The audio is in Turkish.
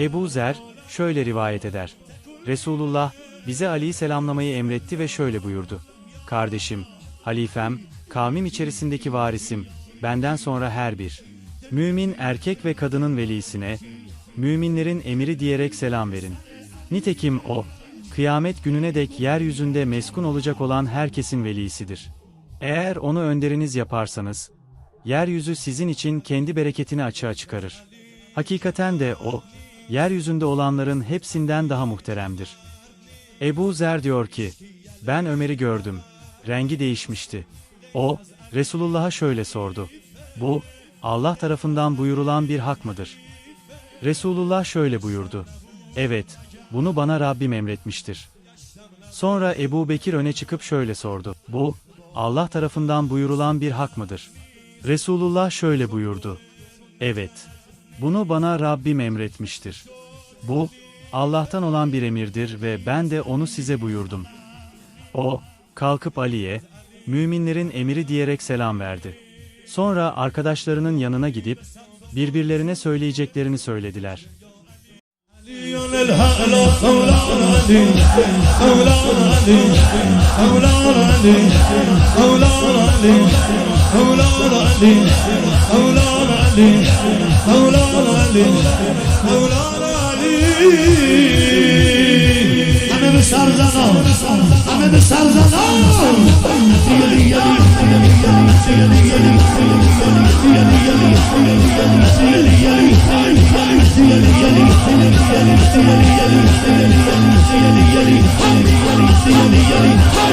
Ebu Zer, şöyle rivayet eder. Resulullah, bize Ali'yi selamlamayı emretti ve şöyle buyurdu. Kardeşim, halifem, kavmim içerisindeki varisim, benden sonra her bir. Mümin erkek ve kadının velisine, müminlerin emiri diyerek selam verin. Nitekim o, kıyamet gününe dek yeryüzünde meskun olacak olan herkesin velisidir. Eğer onu önderiniz yaparsanız, yeryüzü sizin için kendi bereketini açığa çıkarır. Hakikaten de o, yeryüzünde olanların hepsinden daha muhteremdir. Ebu Zer diyor ki, ben Ömer'i gördüm, rengi değişmişti. O, Resulullah'a şöyle sordu, bu, Allah tarafından buyurulan bir hak mıdır? Resulullah şöyle buyurdu, evet, bunu bana Rabbim emretmiştir. Sonra Ebu Bekir öne çıkıp şöyle sordu, bu, Allah tarafından buyurulan bir hak mıdır? Resulullah şöyle buyurdu, evet, bunu bana Rabbim emretmiştir. Bu, Allah'tan olan bir emirdir ve ben de onu size buyurdum. O, kalkıp Ali'ye, müminlerin emiri diyerek selam verdi. Sonra arkadaşlarının yanına gidip, birbirlerine söyleyeceklerini söylediler. Ali, Mevlana Ali, Mevlana Ali. Amem Sarzano, Amem Sarzano. Ali, Ali, Ali, Ali, Ali, Ali,